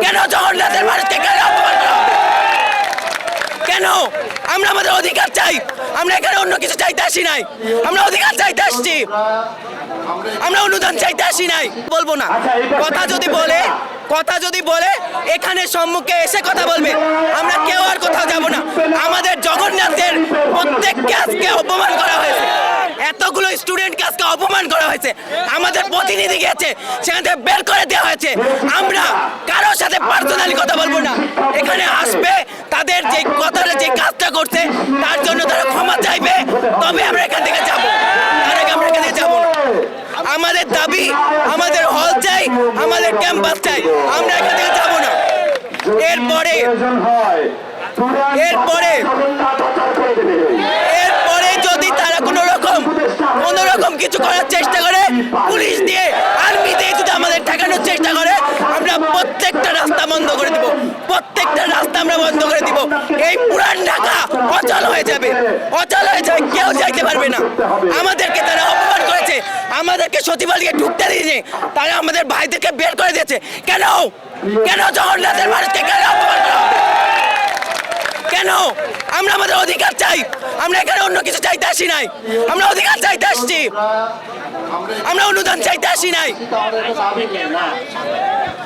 কেন জগন্নাথের মানুষকে কেন অপমান করা কেন? আমরা আমাদের অধিকার চাই। আমরা এখানে অন্য কিছু চাইতে আসি নাই। আমরা অধিকার চাইতে আসছি। আমরা অনুদান চাইতে আসি নাই। বলব না। কথা যদি বলে কথা যদি বলে এখানে সম্মুখে এসে কথা বলবে। আমরা কেউ আর কোথাও যাব না। আমাদের জগন্নাথের প্রত্যেককে আজকে অপমান করা হয়েছে। এতগুলো স্টুডেন্টকে আজকে অপমান করা হয়েছে। আমাদের প্রতিনিধি গেছে সেখান থেকে বের করে দেওয়া হয়েছে। আমরা সাথে পার্সোনালি কথা বলব না। এখানে আসবে তাদের যে কথাটা যে কাজটা করছে তার জন্য তারা ক্ষমা চাইবে। তবে আমরা এখান থেকে যাব। তার আগে আমরা এখান থেকে যাব না। আমাদের দাবি আমাদের হল চাই আমাদের ক্যাম্পাস চাই। আমরা এখান থেকে যাব না। এরপরে এরপরে এরপরে যদি তারা কোনো রকম কোনো রকম কিছু করার চেষ্টা করে পুলিশ দিয়ে আর্মি দিয়ে যদি আমাদের ঠেকানোর চেষ্টা করে আমরা প্রত্যেকটা রাস্তা বন্ধ করে দিব। প্রত্যেকটা রাস্তা আমরা বন্ধ করে দিব। এই পুরান ঢাকা অচল হয়ে যাবে। অচল হয়ে যাবে, কেউ যাইতে পারবে না। আমাদেরকে তারা অপমান করেছে। আমাদেরকে সচিবালয়ে ঢুকতে দিয়েছে। তারা আমাদের ভাইদেরকে বের করে দিয়েছে। কেন? কেন জগন্নাথের মানুষকে কেন অপমান করা হবে? কেন? আমরা আমাদের অধিকার চাই। আমরা এখানে অন্য কিছু চাইতে আসি নাই। আমরা অধিকার চাইতে আসছি। আমরা অনুদান চাইতে আসি নাই।